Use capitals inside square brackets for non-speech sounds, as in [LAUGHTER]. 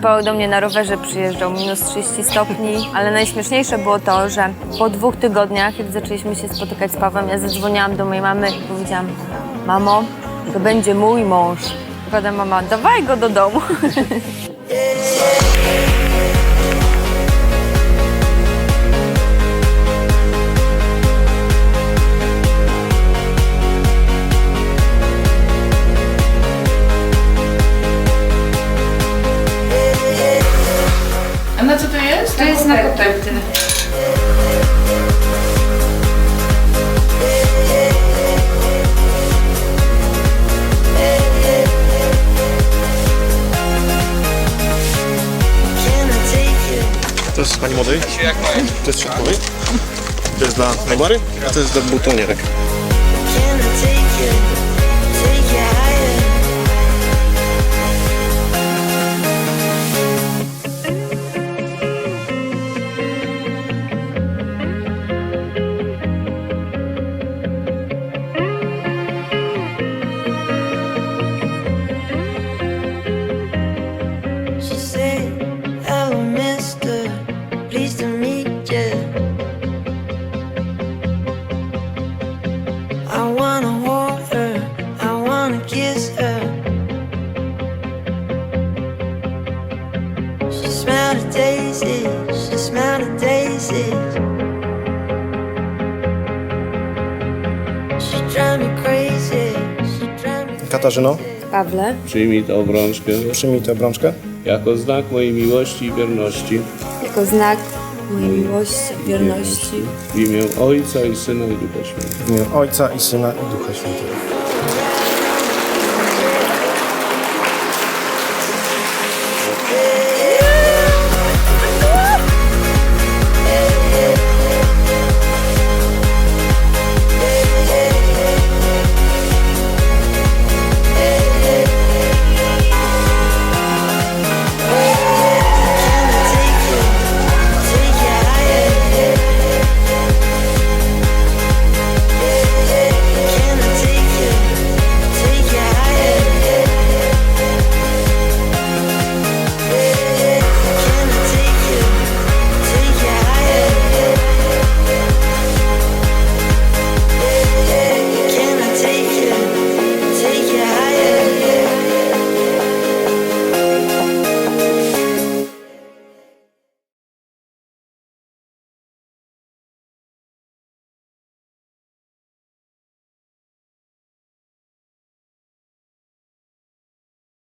Mikołaj do mnie na rowerze przyjeżdżał, minus 30 stopni, ale najśmieszniejsze było to, że po dwóch tygodniach, kiedy zaczęliśmy się spotykać z Pawłem, ja zadzwoniłam do mojej mamy i powiedziałam, mamo, to będzie mój mąż. Pada mama, dawaj go do domu. [LAUGHS] na. To jest pani młodej? To jest środkowej? To jest dla najbary? A to jest dla butonierek. She of daisies, she smelled of daisies. She drive me crazy, she drive me Katarzyno, Pawle, Przyjmij tę obrączkę przyjmij tę obrączkę. jako znak mojej miłości i wierności jako znak mojej miłości, wierności w imię Ojca i Syna i Ducha Świętego. W imię Ojca i Syna i Ducha Świętego.